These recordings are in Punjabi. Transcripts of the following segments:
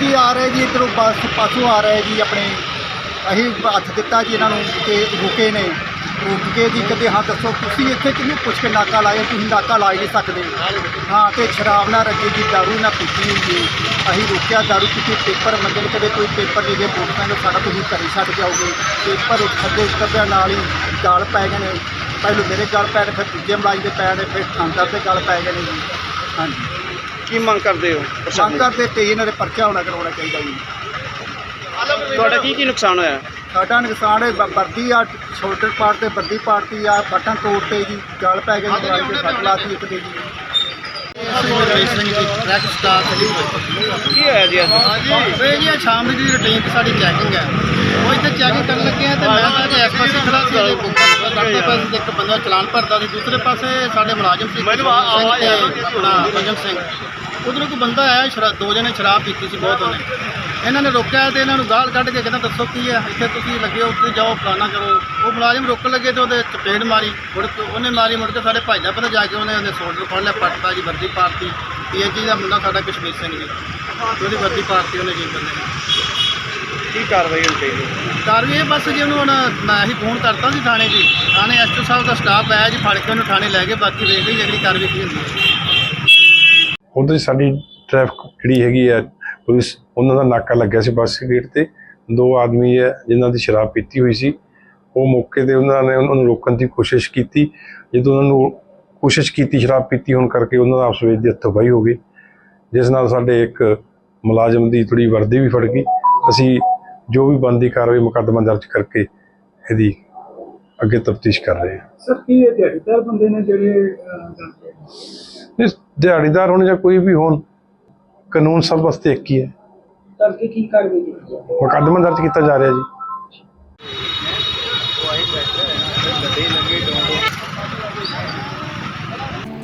ਜੀ, ਆ ਰਹੇ ਜੀ, ਇੱਧਰੋਂ ਬੱਸ ਪਾਸੋਂ ਆ ਰਹੇ ਜੀ ਆਪਣੇ। ਅਸੀਂ ਹੱਥ ਦਿੱਤਾ ਜੀ ਇਹਨਾਂ ਨੂੰ ਕਿ ਰੁਕੇ ਨੇ। ਰੁਕ ਕੇ ਜੀ, ਕਹਿੰਦੇ, ਹਾਂ, ਦੱਸੋ, ਤੁਸੀਂ ਇੱਥੇ ਕਿਹਨੂੰ ਪੁੱਛ ਕੇ ਨਾਕਾ ਲਾਇਆ? ਤੁਸੀਂ ਨਾਕਾ ਲਾ ਹੀ ਨਹੀਂ ਸਕਦੇ। ਹਾਂ, ਤੇ ਸ਼ਰਾਬ ਨਾ ਰੱਖੀ ਜੀ, ਦਾਰੂ ਨਾ ਪੀਤੀ ਹੋਈ ਜੀ। ਅਸੀਂ ਰੁਕਿਆ, ਦਾਰੂ ਪੀਤੀ, ਪੇਪਰ ਮੰਗੇ ਨੇ ਕਦੇ ਕੋਈ ਪੇਪਰ ਦੇ ਦੇ ਮੋਟਰਸਾਈਕਲ ਸਾਡਾ ਤੁਸੀਂ ਘਰੇ ਛੱਡ ਜਾਓਗੇ ਪੇਪਰ ਥੱਲੇ ਕਰਦਿਆਂ ਨਾਲ ਹੀ ਗਾਲ ਪੈ ਗਏ ਨੇ। ਪਹਿਲੋਂ ਮੇਰੇ ਗਾਲ ਪੈ ਗਏ ਫਿਰ ਦੂਜੇ ਮਲਾਈ ਦੇ ਪੈ ਗਏ ਫਿਰ ਥਾਂਦਰ ਦੇ ਗਾਲ ਪੈ ਗਏ ਨੇ ਜੀ। ਹਾਂਜੀ। ਕੀ ਮੰਗ ਕਰਦੇ ਹੋ ਸ਼ੰਕਰ ਦੇ ਤੇ ਇਹਨਾਂ ਦੇ ਪਰਚਾ ਹੋਣਾ ਕਰਾਉਣਾ ਚਾਹੀਦਾ ਜੀ। ਤੁਹਾਡਾ ਕੀ ਕੀ ਨੁਕਸਾਨ ਹੋਇਆ? ਸਾਡਾ ਨੁਕਸਾਨ ਹੈ ਬ- ਵਰਦੀ ਆ ਸ਼ੋਲਡਰ ਪਾਰਟ ਤੇ ਵਰਦੀ ਪਾਰਟੀ ਆ ਬਟਨ ਤੋੜਤੇ ਜੀ ਗਲ ਪੈ ਗਈ ਦਵਾਈ ਦੇ ਸੱਟ ਲਾਤੀ ਇੱਕ ਦੇ ਜੀ। ਕੀ ਹੋਇਆ ਜੀ ਅੱਜ? ਇਹ ਜੀ ਸ਼ਾਮ ਦੀ ਰੁਟੀਨ ਤੇ ਸਾਡੀ ਚੈਕਿੰਗ ਹੈ। ਉਹ ਇੱਥੇ ਚੈਕਿੰਗ ਕਰਨ ਲੱਗੇ ਆ ਤੇ ਮੈਂ ਤਾਂ ਜੇ ਇਸ ਪਾਸੇ ਖੜਾ ਸੀ ਇਹ ਬੁੱਕਰ ਕਰਦੇ ਪਾਸੇ ਇੱਕ ਬੰਦਾ ਚਲਾਨ ਭਰਦਾ ਸੀ ਦੂਸਰੇ ਪਾਸੇ ਸਾਡੇ ਮੁਲਾਜ਼ਮ ਸੀ ਮੈਨੂੰ ਆਵਾਜ਼ ਆਪਣਾ ਭਜਨ ਸਿੰਘ। ਉਧਰੋਂ ਕੋਈ ਬੰਦਾ ਆਇਆ ਸ਼ਰਾਬ ਦੋ ਜਣੇ ਸ਼ਰਾਬ ਪੀਤੀ ਸੀ ਬਹੁਤ ਉਹਨੇ। ਇਹਨਾਂ ਨੇ ਰੋਕਿਆ ਤੇ ਇਹਨਾਂ ਨੂੰ ਗਾਲ ਕੱਢ ਕੇ ਕਹਿੰਦਾ ਦੱਸੋ ਕੀ ਹੈ? ਇੱਥੇ ਤੁਸੀਂ ਲੱਗੇ ਹੋ ਉੱਥੇ ਜਾਓ ਫਲਾਣਾ ਕਰੋ। ਉਹ ਮੁਲਾਜ਼ਮ ਰੋਕਣ ਲੱਗੇ ਤੇ ਉਹਦੇ ਚਪੇੜ ਮਾਰੀ। ਮੁੜ ਕੇ ਉਹਨੇ ਮਾਰੀ ਮੁੜ ਕੇ ਸਾਡੇ ਭਾਈ ਦਾ ਪਤਾ ਜਾ ਕੇ ਉਹਨੇ ਉਹਦੇ ਸੋਲਡਰ ਫੜ ਲਿਆ ਪੱਟਦਾ ਜੀ ਵਰਦੀ ਪਾਰਟੀ ਪੀਐਚਜੀ ਦਾ ਮੁੰਡਾ ਸਾਡਾ ਕਸ਼ਮੀਰ ਸਿੰਘ ਜੀ ਉਹਦੀ ਵਰਦੀ ਪਾਰਟੀ ਉਹਨੇ ਜੀ ਬੰਦੇ ਨੇ। ਕੀ ਕਾਰਵਾਈ ਹੋਣੀ ਚਾਹੀਦੀ? ਕਾਰਵਾਈ ਇਹ ਬਸ ਜੀ ਉਹਨੂੰ ਹੁਣ ਮੈਂ ਹੀ ਫੋਨ ਕਰਤਾ ਸੀ ਥਾਣੇ ਜੀ ਥਾਣੇ ਐਸਟੋ ਸਾਹਿਬ ਦਾ ਸਟਾਫ ਆਇਆ ਜੀ ਫੜ ਕੇ ਉਹਨੂੰ ਥਾਣੇ ਲੈ ਗਏ ਬਾਕੀ ਵੇਖ ਲਈ ਅਗਲੀ ਕਾਰਵਾਈ ਕੀ ਹੁੰਦੀ ਹੈ। ਉਧਰ ਸਾਡੀ ਟ੍ਰੈਫਿਕ ਜਿਹੜੀ ਹੈਗੀ ਹੈ, ਪੁਲਿਸ ਉਹਨਾਂ ਦਾ ਨਾਕਾ ਲੱਗਿਆ ਸੀ ਬੱਸ ਗੇਟ ਤੇ। ਦੋ ਆਦਮੀ ਹੈ ਜਿਨ੍ਹਾਂ ਦੀ ਸ਼ਰਾਬ ਪੀਤੀ ਹੋਈ ਸੀ। ਉਹ ਮੌਕੇ ਤੇ ਉਹਨਾਂ ਨੇ ਉਹਨਾਂ ਨੂੰ ਰੋਕਣ ਦੀ ਕੋਸ਼ਿਸ਼ ਕੀਤੀ। ਜਦੋਂ ਉਹਨਾਂ ਨੂੰ ਕੋਸ਼ਿਸ਼ ਕੀਤੀ ਸ਼ਰਾਬ ਪੀਤੀ ਹੋਣ ਕਰਕੇ, ਉਹਨਾਂ ਦਾ ਆਪਸ ਵਿੱਚ ਦੀ ਹੱਥੋਂ-ਪਾਈ ਹੋ ਗਈ। ਜਿਸ ਨਾਲ ਸਾਡੇ ਇੱਕ ਮੁਲਾਜ਼ਮ ਦੀ ਥੋੜੀ ਵਰਦੀ ਵੀ ਫੜ ਗਈ। ਅਸੀਂ ਜੋ ਵੀ ਬੰਦੀ ਕਾਰਵਾਈ ਮੁਕੱਦਮਾ ਦਰਜ ਕਰਕੇ ਇਹਦੀ ਅੱਗੇ ਤਫਤੀਸ਼ ਕਰ ਰਹੇ ਹਾਂ। ਸਰ, ਕੀ ਇਹ ਦਿਹਾੜੀਦਾਰ ਬੰਦੇ ਨੇ ਜਿਹੜੇ ਇਸ ਦਿਹਾੜੀਦਾਰ ਹੋਣ ਜਾਂ ਕੋਈ ਵੀ ਹੋਣ ਕਾਨੂੰਨ ਸਭ ਵਾਸਤੇ ਇੱਕ ਹੀ ਹੈ। ਕਰਕੇ ਕੀ ਕਾਰਵਾਈ ਕੀਤੀ ਜਾਵੇ? ਮੁਕੱਦਮਾ ਦਰਜ ਕੀਤਾ ਜਾ ਰਿਹਾ ਜੀ।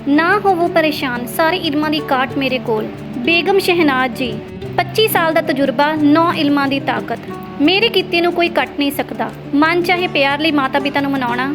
ਨਾ ਹੋਵੋ ਪਰੇਸ਼ਾਨ ਸਾਰੇ ਇਲਮਾਂ ਦੀ ਕਾਟ ਮੇਰੇ ਕੋਲ। ਬੇਗਮ ਸ਼ਹਿਨਾਜ਼ ਜੀ 25 ਸਾਲ ਦਾ ਤਜਰਬਾ 9 ਇਲਮਾਂ ਦੀ ਤਾਕਤ। ਮੇਰੇ ਕੀਤੇ ਨੂੰ ਕੋਈ ਕੱਟ ਨਹੀਂ ਸਕਦਾ। ਮਨ ਚਾਹੇ ਪਿਆਰ ਲਈ ਮਾਤਾ ਪਿਤਾ ਨੂੰ ਮਨਾਉਣਾ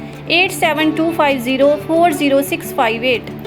8725040658